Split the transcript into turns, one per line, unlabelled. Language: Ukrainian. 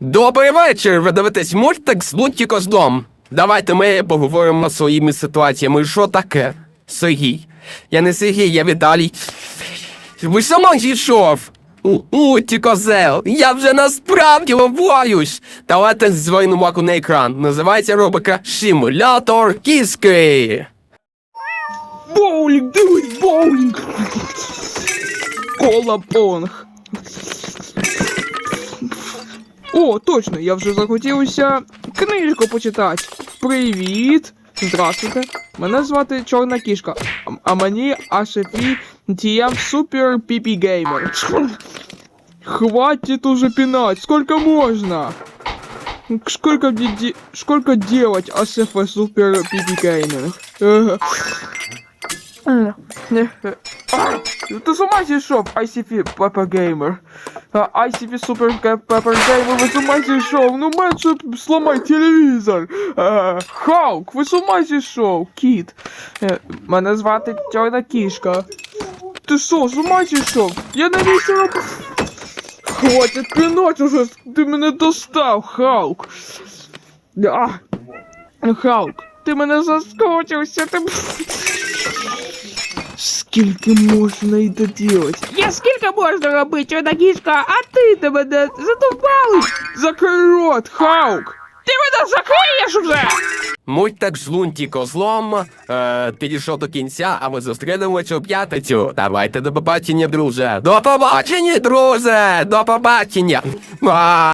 Добрий вечір! Ви дивитесь мультик з Лунті Козлом. Давайте ми поговоримо своїми ситуаціями. Що таке? Сергій. Я не Сергій, я Віталій. Ви сама зійшов. Лунті Козел, я вже насправді боюсь. Давайте звернемо на екран. Називається рубрика Симулятор кіски.
Боулінг, дивись, боулінг. Кола понг. О, точно, я вже захотівся книжку почитати. Привіт! Здравствуйте. Мене звати Чорна кішка, а, а мені Ашефі TM Супер Піпі Геймер. Хватит уже пинать, сколько можно? Сколько, де- де- сколько делать АСФ Супер Пипи Геймер? Ага. М, не, э, а, Ты с ума сошел, ICP Pepper Gamer? А, ICP Super Ga- Pepper Gamer, вы с ума сошел? Ну меньше сломай телевізор. А, Хаук, ви з ума сошел? Кіт. Е, Мене звати Чорна кішка. Ти що, з ума сошел? Я на місці роб... Хватит пинать уже, ти мене достав, Хаук. А, Хаук, ти мене заскочився, ти... Скільки можна і доделать?
Я скільки можна робити, одна кішка, а ти ти мене задовбали?
Закрий рот, Хаук!
Ти мене закриєш вже!
Мультик з Лунті Козлом е, підійшов до кінця, а ми зустрінемося у п'ятницю. Давайте до побачення, друже. До побачення, друже! До побачення! А!